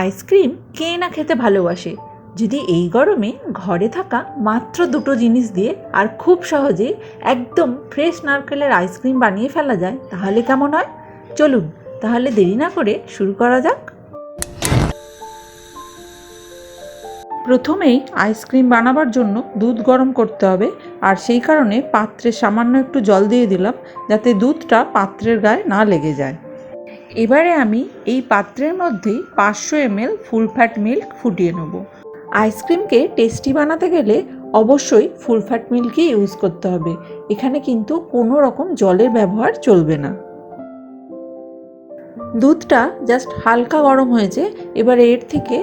Ice cream কে না খেতে ভালোবাসে? যদি এই গরমে ঘরে থাকা মাত্র দুটো জিনিস দিয়ে আর খুব সহজে একদম ফ্রেশ নারকেলের আইসক্রিম বানিয়ে ফেলা যায়, তাহলে কেমন হয়? চলুন, তাহলে দেরি না করে শুরু করা যাক। প্রথমেই আইসক্রিম বানাবার জন্য দুধ গরম করতে হবে, আর সেই কারণে পাত্রে সামান্য একটু জল দিয়ে দিলাম, যাতে দুধটা পাত্রের গায়ে না লেগে যায়। এবারে আমি এই পাত্রের মধ্যেই পাঁচশো এমএল ফুল ফ্যাট মিল্ক ফুটিয়ে নেব। আইসক্রিমকে টেস্টি বানাতে গেলে অবশ্যই ফুল ফ্যাট মিল্কই ইউজ করতে হবে। এখানে কিন্তু কোনো রকম জলের ব্যবহার চলবে না। দুধটা জাস্ট হালকা গরম হয়েছে, এবার এর থেকে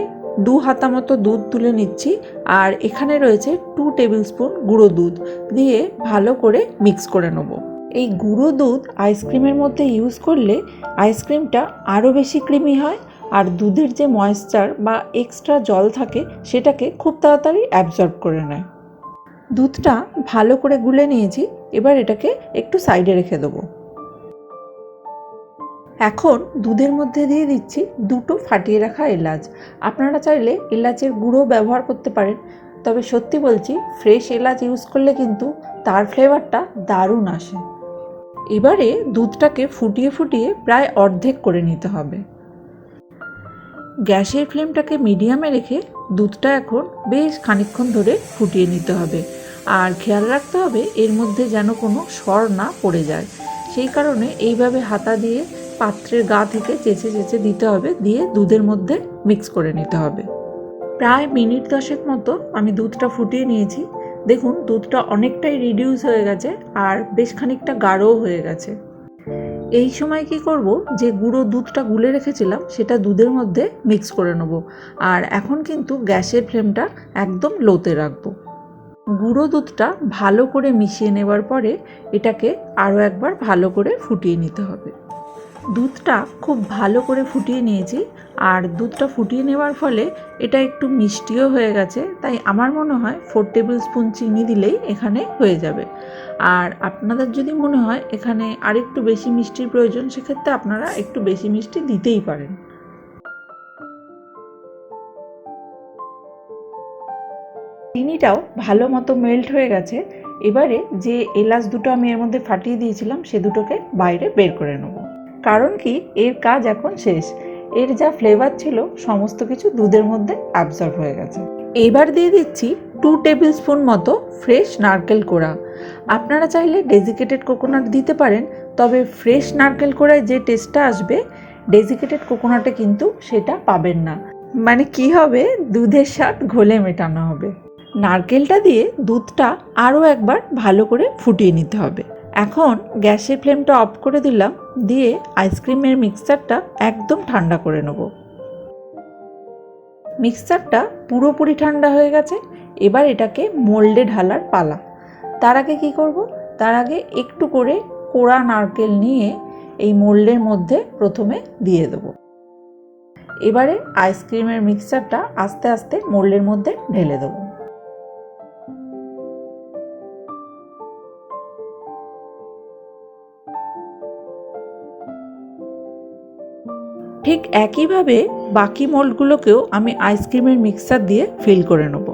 দু হাতা মতো দুধ তুলে নিচ্ছি, আর এখানে রয়েছে টু টেবিল স্পুন গুঁড়ো দুধ দিয়ে ভালো করে মিক্স করে নেব। এই গুঁড়ো দুধ আইসক্রিমের মধ্যে ইউজ করলে আইসক্রিমটা আরও বেশি ক্রিমি হয় আর দুধের যে ময়েশ্চার বা এক্সট্রা জল থাকে সেটাকে খুব তাড়াতাড়ি অ্যাবজর্ব করে নেয়। দুধটা ভালো করে গুলে নিয়েছি, এবার এটাকে একটু সাইডে রেখে দেবো। এখন দুধের মধ্যে দিয়ে দিচ্ছি দুটো ফাটিয়ে রাখা এলাচ। আপনারা চাইলে এলাচের গুঁড়ো ব্যবহার করতে পারেন, তবে সত্যি বলছি, ফ্রেশ এলাচ ইউজ করলে কিন্তু তার ফ্লেভারটা দারুণ আসে। এবারে দুধটাকে ফুটিয়ে ফুটিয়ে প্রায় অর্ধেক করে নিতে হবে। গ্যাসের ফ্লেমটাকে মিডিয়ামে রেখে দুধটা এখন বেশ খানিকক্ষণ ধরে ফুটিয়ে নিতে হবে। আর খেয়াল রাখতে হবে এর মধ্যে যেন কোনো সর না পড়ে যায়। সেই কারণে এইভাবে হাতা দিয়ে পাত্রের গা থেকে চেঁচে চেঁচে দিতে হবে, দিয়ে দুধের মধ্যে মিক্স করে নিতে হবে। প্রায় মিনিট দশেক মতো আমি দুধটা ফুটিয়ে নিয়েছি। দেখুন, দুধটা অনেকটাই রিডিউস হয়ে গেছে আর বেশ খানিকটা গাঢ়ও হয়ে গেছে। এই সময় কি করব, যে গুঁড়ো দুধটা গুলে রেখেছিলাম, সেটা দুধের মধ্যে মিক্স করে নেব। আর এখন কিন্তু গ্যাসের ফ্লেমটা একদম লোতে রাখব। গুঁড়ো দুধটা ভালো করে মিশিয়ে নেবার পরে এটাকে আরও একবার ভালো করে ফুটিয়ে নিতে হবে। দুধটা খুব ভালো করে ফুটিয়ে নিয়েছি। আর দুধটা ফুটিয়ে নেওয়ার ফলে এটা একটু মিষ্টিও হয়ে গেছে। তাই আমার মনে হয় ফোর টেবিল স্পুন চিনি দিলেই এখানে হয়ে যাবে। আর আপনাদের যদি মনে হয় এখানে আরেকটু বেশি মিষ্টির প্রয়োজন, সেক্ষেত্রে আপনারা একটু বেশি মিষ্টি দিতেই পারেন। চিনিটাও ভালো মতো মেল্ট হয়ে গেছে। এবারে যে এলাচ দুটো আমি এর মধ্যে ফাটিয়ে দিয়েছিলাম, সে দুটোকে বাইরে বের করে নেব। কারণ কি? এর কাজ এখন শেষ। এর যা ফ্লেভার ছিল, সমস্ত কিছু দুধের মধ্যে অ্যাবজর্ব হয়ে গেছে। এবার দিয়ে দিচ্ছি টু টেবিল স্পুন মতো ফ্রেশ নারকেল কোড়া। আপনারা চাইলে ডেজিকেটেড কোকোনাট দিতে পারেন, তবে ফ্রেশ নারকেল কোড়ায় যে টেস্টটা আসবে ডেজিকেটেড কোকোনাটে কিন্তু সেটা পাবেন না। মানে কি হবে? দুধের স্বাদ ঘোলে মেটানো হবে। নারকেলটা দিয়ে দুধটা আরও একবার ভালো করে ফুটিয়ে নিতে হবে। এখন গ্যাসের ফ্লেমটা অফ করে দিলাম, দিয়ে আইসক্রিমের মিক্সচারটা একদম ঠান্ডা করে নেব। মিক্সচারটা পুরোপুরি ঠান্ডা হয়ে গেছে, এবার এটাকে মোল্ডে ঢালার পালা। তার আগে কি করব? তার আগে একটু করে কোড়া নারকেল নিয়ে এই মোল্ডের মধ্যে প্রথমে দিয়ে দেব। এবারে আইসক্রিমের মিক্সচারটা আস্তে আস্তে মোল্ডের মধ্যে ঢেলে দেবো। ঠিক একইভাবে বাকি মোল্ডগুলোকেও আমি আইসক্রিমের মিক্সার দিয়ে ফিল করে নেব।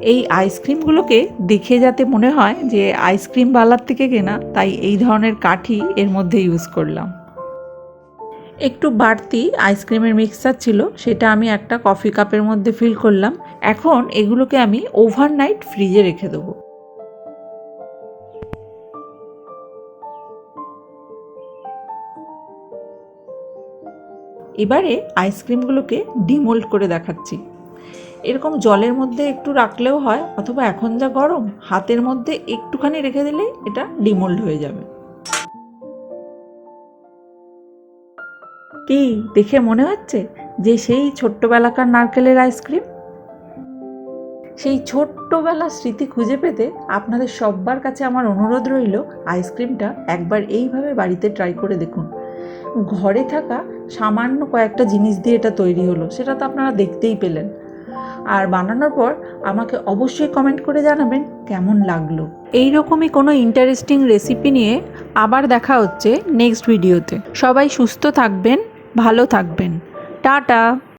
এই আইসক্রিমগুলোকে দেখে যাতে মনে হয় যে আইসক্রিম বালার থেকে কেনা, তাই এই ধরনের কাঠি এর মধ্যে ইউজ করলাম। একটু বাড়তি আইসক্রিমের মিক্সার ছিল, সেটা আমি একটা কফি কাপের মধ্যে ফিল করলাম। এখন এগুলোকে আমি ওভারনাইট ফ্রিজে রেখে দেবো। এবারে আইসক্রিমগুলোকে ডিমোল্ড করে দেখাচ্ছি। এরকম জলের মধ্যে একটু রাখলেও হয়, অথবা এখন যা গরম, হাতের মধ্যে একটুখানি রেখে দিলেই এটা ডিমোল্ড হয়ে যাবে। কি, দেখে মনে হচ্ছে যে সেই ছোট্টবেলাকার নারকেলের আইসক্রিম? সেই ছোট্টবেলার স্মৃতি খুঁজে পেতে আপনাদের সব্বার কাছে আমার অনুরোধ রইল আইসক্রিমটা একবার এইভাবে বাড়িতে ট্রাই করে দেখুন। ঘরে থাকা সামান্য কয়েকটা জিনিস দিয়ে এটা তৈরি হলো, সেটা তো আপনারা দেখতেই পেলেন। আর বানানোর পর আমাকে অবশ্যই কমেন্ট করে জানাবেন কেমন লাগল। এই রকমই কোনো ইন্টারেস্টিং রেসিপি নিয়ে আবার দেখা হচ্ছে নেক্সট ভিডিওতে সবাই সুস্থ থাকবেন, ভালো থাকবেন। টাটা!